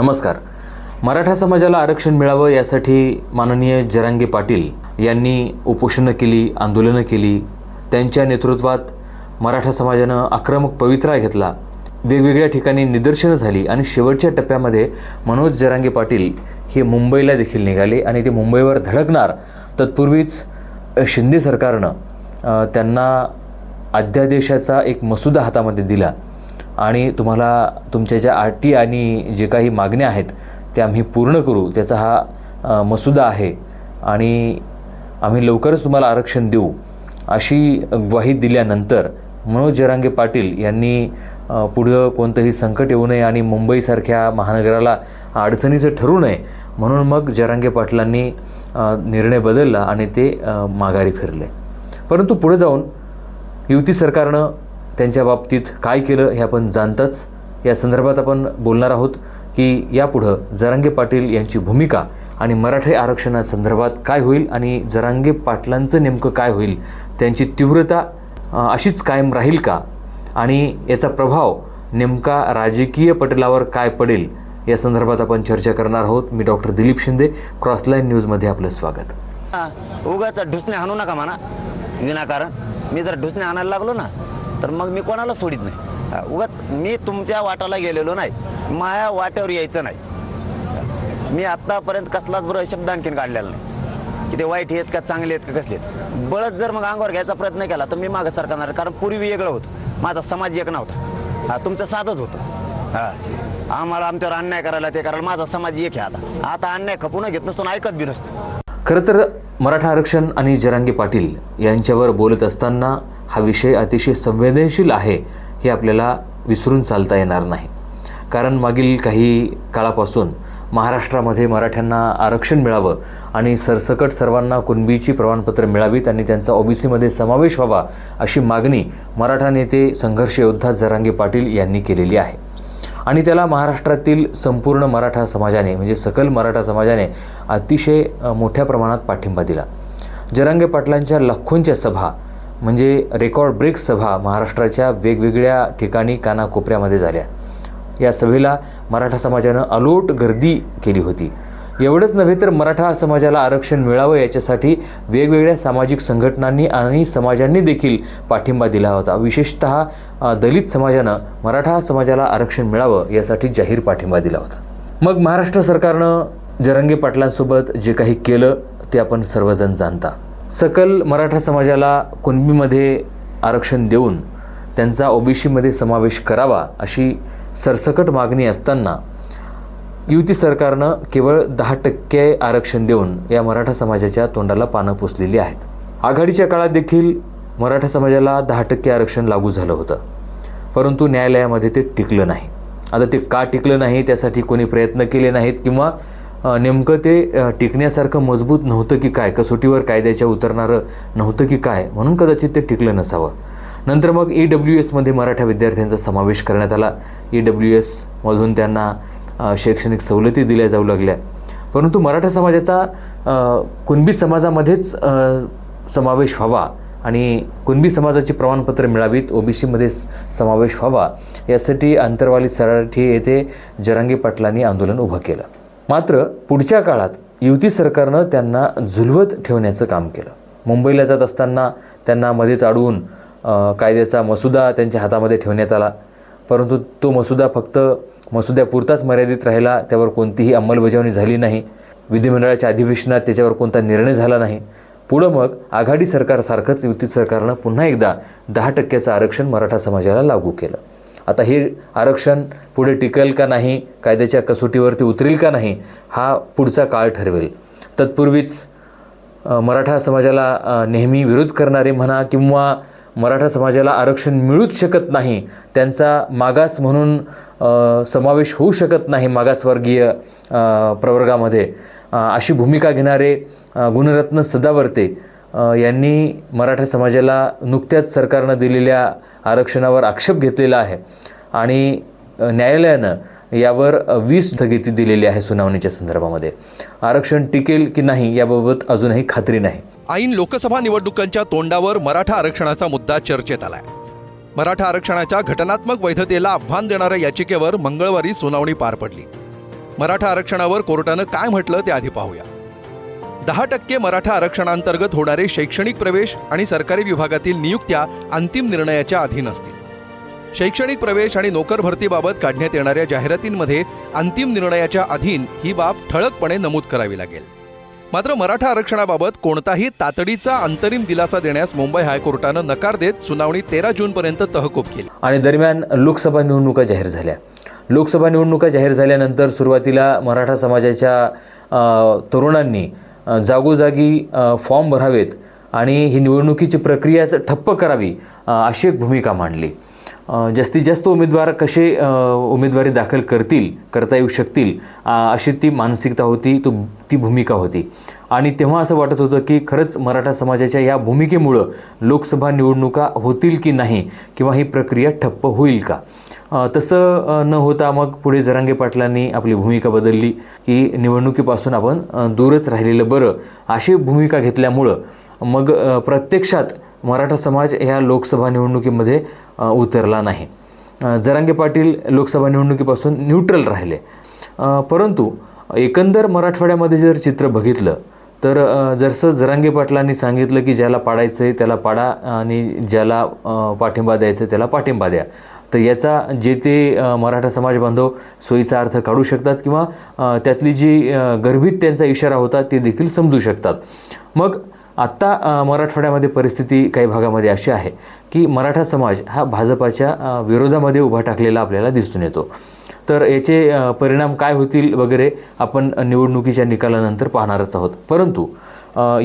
नमस्कार. मराठा समाजाला आरक्षण मिळावं यासाठी माननीय जरांगे पाटील यांनी उपोषणं केली आंदोलनं केली. त्यांच्या नेतृत्वात मराठा समाजानं आक्रमक पवित्रा घेतला. वेगवेगळ्या ठिकाणी निदर्शनं झाली आणि शेवटच्या टप्प्यामध्ये मनोज जरांगे पाटील हे मुंबईला देखील निघाले आणि ते मुंबईवर धडकणार. तत्पूर्वीच शिंदे सरकारनं त्यांना अध्यादेशाचा एक मसुदा हातामध्ये दिला. आणि तुम्हाला तुमच्या ज्या अटी आणि जे काही मागण्या आहेत त्या आम्ही पूर्ण करू. त्याचा हा मसुदा आहे. आणि आम्ही लवकरच तुम्हाला आरक्षण देऊ. अशी ग्वाही दिल्यानंतर मनोज जरांगे पाटील यांनी पुढं कोणतंही संकट येऊ नये आणि मुंबईसारख्या महानगराला अडचणीचं ठरू नये म्हणून मग जरांगे पाटलांनी निर्णय बदलला आणि ते माघारी फिरले. परंतु पुढे जाऊन युती सरकारनं त्यांच्या बाबतीत काय केलं हे आपण जाणताच या संदर्भात आपण बोलणार आहोत की यापुढं जरांगे पाटील यांची भूमिका आणि मराठी आरक्षणासंदर्भात काय होईल आणि जरांगे पाटलांचं नेमकं काय होईल त्यांची तीव्रता अशीच कायम राहील का? आणि याचा प्रभाव नेमका राजकीय पटलावर काय पडेल या संदर्भात आपण चर्चा करणार आहोत. मी डॉक्टर दिलीप शिंदे क्रॉसलाईन न्यूजमध्ये आपलं स्वागत. उगाच ढुसणे हाणू नका म्हणा. विनाकारण. मी जर ढुसणे आणायला लागलो ना तर मग मी कोणाला सोडित नाही. उगाच मी तुमच्या वाटाला गेलेलो नाही. माया वाट्यावर यायचं नाही. मी आत्तापर्यंत कसलाच बरं शब्द आणखीन काढलेला नाही. की ते वाईट आहेत का चांगले आहेत का कसले आहेत. बळच जर मग अंगावर घ्यायचा प्रयत्न केला तर मी मागं सरकणार. कारण पूर्वी वेगळं होतं. माझा समाज एक नव्हता. हा तुमचं साधच होतं. हा आम्हाला आमच्यावर अन्याय करायला ते करायला माझा समाज एक आहे आता. आता अन्याय खपून घेत नसतो आणि ऐकत बी नसतो. खरं तर मराठा आरक्षण आणि जरांगे पाटील यांच्यावर बोलत असताना हा विषय अतिशय संवेदनशील आहे हे आपल्याला विसरून चालता येणार नाही. कारण मागील काही काळापासून महाराष्ट्रामध्ये मराठ्यांना आरक्षण मिळावं आणि सरसकट सर्वांना कुणबीची प्रमाणपत्र मिळावीत आणि त्यांचा ओबीसीमध्ये समावेश व्हावा अशी मागणी मराठा नेते संघर्ष योद्धा जरांगे पाटील यांनी केलेली आहे. आणि त्याला महाराष्ट्रातील संपूर्ण मराठा समाजाने म्हणजे सकल मराठा समाजाने अतिशय मोठ्या प्रमाणात पाठिंबा दिला. जरांगे पाटलांच्या लाखोंच्या सभा म्हणजे रेकॉर्ड ब्रेक सभा महाराष्ट्राच्या वेगवेगळ्या ठिकाणी कानाकोपऱ्यामध्ये झाल्या. या सभेला मराठा समाजानं अलोट गर्दी केली होती. एवढंच नव्हे तर मराठा समाजाला आरक्षण मिळावं याच्यासाठी वेगवेगळ्या सामाजिक संघटनांनी आणि समाजांनी देखील पाठिंबा दिला होता. विशेषत दलित समाजानं मराठा समाजाला आरक्षण मिळावं यासाठी जाहीर पाठिंबा दिला होता. मग महाराष्ट्र सरकारनं जरंगे पाटलांसोबत जे काही केलं ते आपण सर्वजण जाणता. सकल मराठा समाजाला कुणबीमध्ये आरक्षण देऊन त्यांचा ओबीसीमध्ये समावेश करावा अशी सरसकट मागणी असताना युती सरकारनं केवळ दहा टक्के आरक्षण देऊन या मराठा समाजाच्या तोंडाला पानं पुसलेली आहेत. आघाडीच्या काळात देखील मराठा समाजाला दहा टक्के आरक्षण लागू झालं होतं. परंतु न्यायालयामध्ये ते टिकलं नाही. आता ते का टिकलं नाही त्यासाठी कोणी प्रयत्न केले नाहीत किंवा नेमकं ते टिकण्यासारखं मजबूत नव्हतं की काय? कसोटीवर कायद्याच्या उतरणारं नव्हतं की काय? म्हणून कदाचित ते टिकलं नसावं. नंतर मग ई डब्ल्यू एसमध्ये मराठा विद्यार्थ्यांचा समावेश करण्यात आला. ई डब्ल्यू एसमधून त्यांना शैक्षणिक सवलती दिल्या जाऊ लागल्या. परंतु मराठा समाजाचा कुणबी समाजामध्येच समावेश व्हावा आणि कुणबी समाजाची प्रमाणपत्र मिळावीत ओबीसीमध्ये समावेश व्हावा यासाठी अंतरवाली सराठी येथे जरांगी पाटलांनी आंदोलन उभं केलं. मात्र पुढच्या काळात युती सरकारनं त्यांना झुलवत ठेवण्याचं काम केलं. मुंबईला जात असताना त्यांना मध्येच अडवून कायद्याचा मसुदा त्यांच्या हातामध्ये ठेवण्यात आला. परंतु तो मसुदा फक्त मसुद्यापुरताच मर्यादित राहिला त्यावर कोणतीही अंमलबजावणी झाली नाही. विधिमंडळाच्या अधिवेशनात त्याच्यावर कोणता निर्णय झाला नाही. पुढं मग आघाडी सरकारसारखंच युती सरकारनं पुन्हा एकदा दहा टक्क्याचं आरक्षण मराठा समाजाला लागू केलं. आता हे आरक्षण पुढे टिकेल का नाही कायद्याच्या कसोटीवरती उतरेल का नाही हा पुढचा काळ ठरवेल. तत्पूर्वीच मराठा समाजाला नेहमी विरोध करणारे म्हणा किंवा मराठा समाजाला आरक्षण मिळूच शकत नाही त्यांचा मागास म्हणून समावेश होऊ शकत नाही मागासवर्गीय प्रवर्गामध्ये. अशी भूमिका घेणारे गुणरत्न सदावर्ते यांनी मराठा समाजाला नुकत्याच सरकारनं दिलेल्या आरक्षणावर आक्षेप घेतलेला आहे. आणि न्यायालयानं यावर वीस स्थगिती दिलेली आहे सुनावणीच्या संदर्भामध्ये. आरक्षण टिकेल की नाही याबाबत अजूनही खात्री नाही. ऐन लोकसभा निवडणुकांच्या तोंडावर मराठा आरक्षणाचा मुद्दा चर्चेत आलाय. मराठा आरक्षणाच्या घटनात्मक वैधतेला आव्हान देणाऱ्या याचिकेवर मंगळवारी सुनावणी पार पडली. मराठा आरक्षणावर कोर्टानं काय म्हटलं ते आधी पाहूया. दहा टक्के मराठा आरक्षणांतर्गत होणारे शैक्षणिक प्रवेश आणि सरकारी विभागातील नियुक्त्या अंतिम निर्णयाच्या अधीन असतील. शैक्षणिक प्रवेश आणि नोकर भरतीबाबत काढण्यात येणाऱ्या जाहिरातींमध्ये अंतिम निर्णयाच्या अधीन ही बाब ठळकपणे नमूद करावी लागेल. मात्र मराठा आरक्षणाबाबत कोणताही तातडीचा अंतरिम दिलासा देण्यास मुंबई हायकोर्टानं नकार देत सुनावणी तेरा जूनपर्यंत तहकूब केली. आणि दरम्यान लोकसभा निवडणुका जाहीर झाल्या. लोकसभा निवडणुका जाहीर झाल्यानंतर सुरुवातीला मराठा समाजाच्या तरुणांनी जागोजागी फॉर्म भरावेत आणि ही निवडणुकीची प्रक्रियाच ठप्प करावी अशी एक भूमिका मांडली. जास्तीत जास्त उमेदवार कसे उमेदवारी दाखल करतील करता येऊ शकतील अशी ती मानसिकता होती तो ती भूमिका होती. आणि तेव्हा असं वाटत होतं की खरंच मराठा समाजाच्या या भूमिकेमुळं लोकसभा निवडणुका होतील की नाही किंवा ही प्रक्रिया ठप्प होईल का? तसं न होता मग पुढे जरांगे पाटलांनी आपली भूमिका बदलली की निवडणुकीपासून आपण दूरच राहिलेलं बरं अशी भूमिका घेतल्यामुळं मग प्रत्यक्षात मराठा समाज ह्या लोकसभा निवडणुकीमध्ये उतरला नाही. जरांगे पाटील लोकसभा निवडणुकीपासून न्यूट्रल राहिले. परंतु एकंदर मराठवाड्यामध्ये जर चित्र बघितलं तर जसं जरांगे पाटलांनी सांगितलं की ज्याला पाडायचं आहे त्याला पाडा आणि ज्याला पाठिंबा द्यायचं आहे त्याला पाठिंबा द्या. तर याचा जे ते मराठा समाज बांधव सोयीचा अर्थ काढू शकतात किंवा त्यातली जी गर्भित त्यांचा इशारा होता ते देखील समजू शकतात. मग आत्ता मराठवाड्यामध्ये परिस्थिती काही भागामध्ये अशी आहे की मराठा समाज हा भाजपाच्या विरोधामध्ये उभा टाकलेला आपल्याला दिसून येतो. तर याचे परिणाम काय होतील वगैरे आपण निवडणुकीच्या निकालानंतर पाहणारच आहोत. परंतु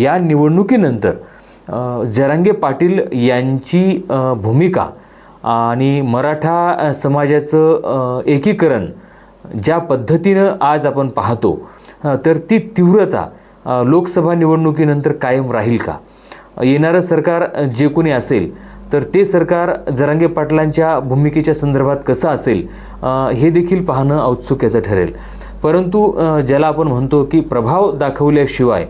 या निवडणुकीनंतर जरांगे पाटील यांची भूमिका आणि मराठा समाजाचं एकीकरण ज्या पद्धतीनं आज आपण पाहतो तर ती तीव्रता लोकसभा निवडणुकीनंतर कायम राहील का? येणारं सरकार जे कोणी असेल तर ते सरकार जरांगे पाटलांच्या भूमिकेच्या संदर्भात कसं असेल हे देखील पाहणं औत्सुक्याचं ठरेल. परंतु ज्याला आपण म्हणतो की प्रभाव दाखवल्याशिवाय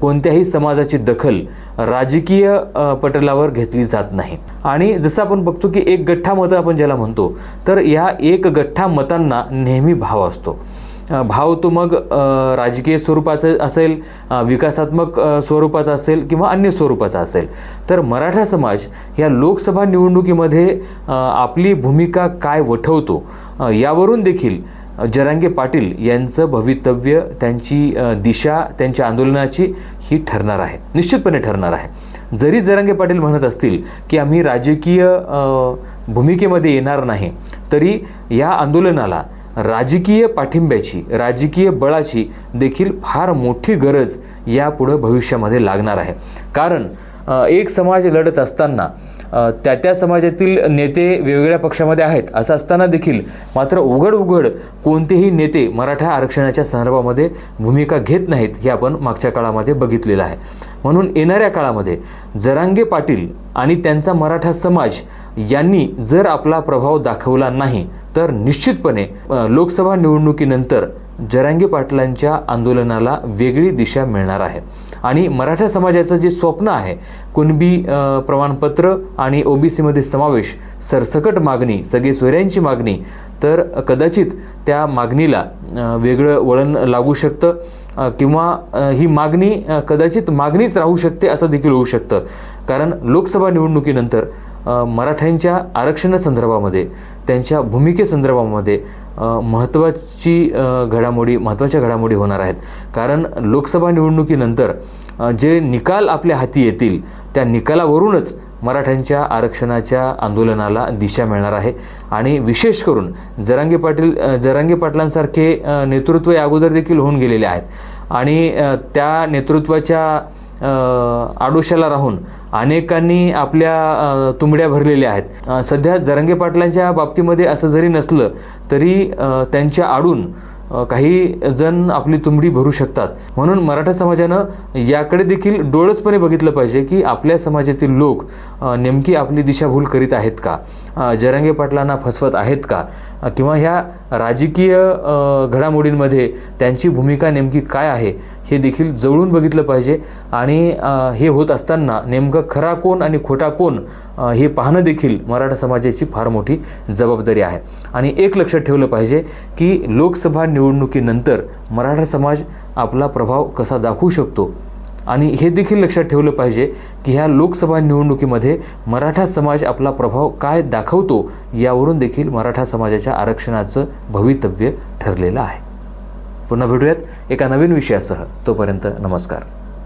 कोणत्याही समाजाची दखल राजकीय पटलावर घेतली जात नाही. आणि जसं आपण बघतो की एक गठ्ठा मतं आपण ज्याला म्हणतो तर या एक गठ्ठा मतांना नेहमी भाव असतो. भाव तो मग राजकीय स्वरूपाचा असेल विकासात्मक स्वरूपाचा असेल किंवा अन्य स्वरूपाचा असेल. तर मराठा समाज या लोकसभा निवडणुकीमध्ये आपली भूमिका काय वठवतो यावरून देखील जरांगे पाटील यांचं भवितव्य त्यांची दिशा त्यांच्या आंदोलनाची ही ठरणार आहे. निश्चितपणे ठरणार आहे. जरी जरांगे पाटील म्हणत असतील की आम्ही राजकीय भूमिकेमध्ये येणार नाही तरी या आंदोलनाला राजकीय पाठिंब्याची राजकीय बळाची देखील फार मोठी गरज यापुढं भविष्यामध्ये लागणार आहे. कारण एक समाज लढत असताना त्या त्या समाजातील नेते वेगवेगळ्या पक्षामध्ये आहेत. असं असताना देखील मात्र उघड उघड कोणतेही नेते मराठा आरक्षणाच्या संदर्भामध्ये भूमिका घेत नाहीत हे आपण मागच्या काळामध्ये बघितलेलं आहे. म्हणून येणाऱ्या काळामध्ये जरांगे पाटील आणि त्यांचा मराठा समाज यांनी जर आपला प्रभाव दाखवला नाही तर निश्चितपणे लोकसभा निवडणुकीनंतर जरांगे पाटलांच्या आंदोलनाला वेगळी दिशा मिळणार आहे. आणि मराठा समाजाचं जे स्वप्न आहे कुणबी प्रमाणपत्र आणि ओबीसीमध्ये समावेश सरसकट मागणी सगळे सोयऱ्यांची मागणी तर कदाचित त्या मागणीला वेगळं वळण लागू शकतं किंवा ही मागणी कदाचित मागणीच राहू शकते असं देखील होऊ शकतं. कारण लोकसभा निवडणुकीनंतर मराठ्यांच्या आरक्षणासंदर्भामध्ये त्यांच्या भूमिकेसंदर्भामध्ये महत्त्वाची घडामोडी महत्त्वाच्या घडामोडी होणार आहेत. कारण लोकसभा निवडणुकीनंतर जे निकाल आपल्या हाती येतील त्या निकालावरूनच मराठ्यांच्या आरक्षणाच्या आंदोलनाला दिशा मिळणार आहे. आणि विशेष करून जरांगे पाटील जरांगे पाटलांसारखे नेतृत्व या अगोदर देखील होऊन गेलेले आहेत. आणि त्या नेतृत्वाच्या आडोशाला राहून अनेकांनी आपल्या तुंबड्या भरलेल्या आहेत. सध्या जरंगे पाटलांच्या बाबतीमध्ये असं जरी नसलं तरी त्यांच्या आडून काही जण आपली तुंबडी भरू शकतात. म्हणून मराठा समाजानं याकडे देखील डोळसपणे बघितलं पाहिजे की आपल्या समाजातील लोक नेमकी आपली दिशाभूल करीत आहेत का? जरंगे जरांगे पाटलांना फसवत आहेत का? किंवा ह्या राजकीय घडामोडींमध्ये त्यांची भूमिका नेमकी काय आहे? हे देखील जवळून बघितलं पाहिजे. आणि हे होत असताना नेमकं खरा कोण आणि खोटा कोण हे पाहणं देखील मराठा समाजाची फार मोठी जबाबदारी आहे. आणि एक लक्षात ठेवलं पाहिजे की लोकसभा निवडणुकीनंतर मराठा समाज आपला प्रभाव कसा दाखवू शकतो? आणि हे देखील लक्षात ठेवलं पाहिजे की ह्या लोकसभा निवडणुकीमध्ये मराठा समाज आपला प्रभाव काय दाखवतो यावरून देखील मराठा समाजाच्या आरक्षणाचं भवितव्य ठरलेलं आहे. पुन्हा भेटूयात एका नवीन विषयासह. तोपर्यंत नमस्कार.